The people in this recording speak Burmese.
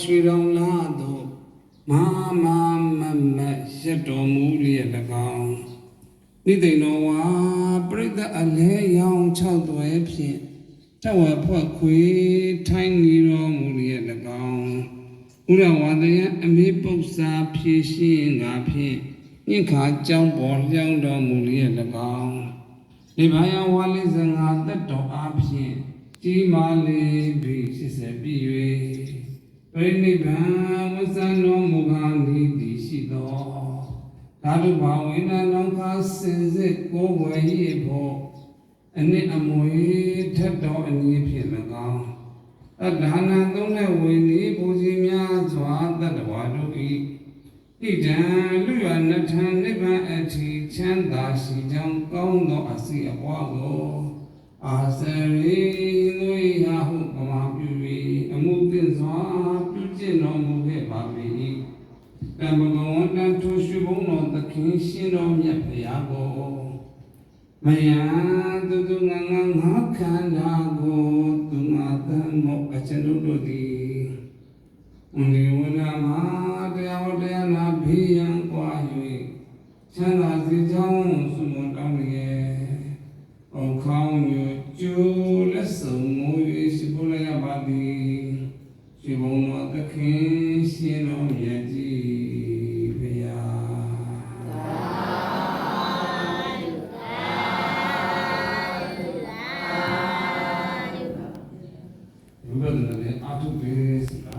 ရွှေတော်လာသောမဟာမမမရတ်တော်မူလျက်၎င်းနိသိဏောဝါပရိသတ်အလဲရောင်၆သွဲဖြင့်တဝဖွဲ့ခွေထိုင်းနေတော်မူလျက်၎င်းဥရဝါဒယအမေပု္ပ္ပာဖြည့်ရှင်းငါဖြင့်ညင်ခါကြောင်းပေါ်လျောင်းတော်မူလျက်၎င်းဒီဘာယဝါလိဇငါတက်တော်အားဖြင့်ကြီးမားလေးပြီးစစ်ဆက်ပြီး၍ ပြိနိဗ္ဗာန်ဝဇ္ဇနောမူခာနိတိရှိသောဓာတုဘာဝိနာလောကစင်စစ်ကိုယ်ဝယ်ရဖို့အနစ်အမွေထက်တော်အနည်းဖြင့်၎င်းအဒါနာသုံးတဲ့ဝိနည်းပူဇီများစွာတတ္တဝါတို့ဤဣဒံလူရနထံနိဗ္ဗာန်အထိချမ်းသာရှိကြောင်းကောင်းသောအစီအပွားကိုအာစရိ င့်တော်မူခဲ့ပါ၏တံဘဂဝန္တထုရှိဘုံတော်သခင်ရှင်တော်မြတ်ဖရာကိုမယံသူသူငငငါခန္ဓာကိုသူငါတန်မောအကျွန်ုပ်တို့သည်အနိဝရမတရားဝတရားနာဘေးရန်ကွာ၍ချမ်းသာ ဒီဘုံတော်သခင်ရှင်တော်မြတ်ကြီးဘုရားလူကလည်းအာထုပေးစီပါ